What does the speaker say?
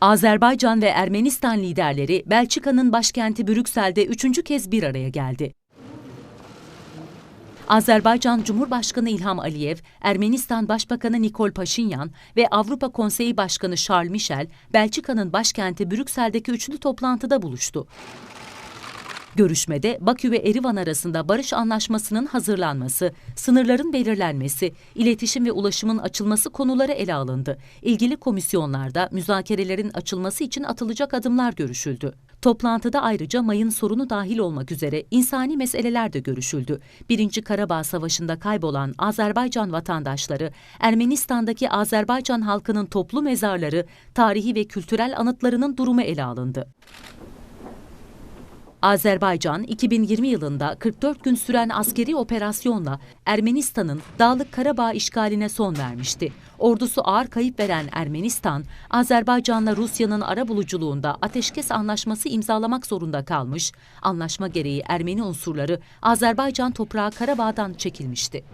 Azerbaycan ve Ermenistan liderleri Belçika'nın başkenti Brüksel'de üçüncü kez bir araya geldi. Azerbaycan Cumhurbaşkanı İlham Aliyev, Ermenistan Başbakanı Nikol Paşinyan ve Avrupa Konseyi Başkanı Charles Michel, Belçika'nın başkenti Brüksel'deki üçlü toplantıda buluştu. Görüşmede Bakü ve Erivan arasında barış anlaşmasının hazırlanması, sınırların belirlenmesi, iletişim ve ulaşımın açılması konuları ele alındı. İlgili komisyonlarda müzakerelerin açılması için atılacak adımlar görüşüldü. Toplantıda ayrıca mayın sorunu dahil olmak üzere insani meseleler de görüşüldü. Birinci Karabağ Savaşı'nda kaybolan Azerbaycan vatandaşları, Ermenistan'daki Azerbaycan halkının toplu mezarları, tarihi ve kültürel anıtlarının durumu ele alındı. Azerbaycan 2020 yılında 44 gün süren askeri operasyonla Ermenistan'ın Dağlık Karabağ işgaline son vermişti. Ordusu ağır kayıp veren Ermenistan, Azerbaycan'la Rusya'nın arabuluculuğunda ateşkes anlaşması imzalamak zorunda kalmış. Anlaşma gereği Ermeni unsurları Azerbaycan toprağı Karabağ'dan çekilmişti.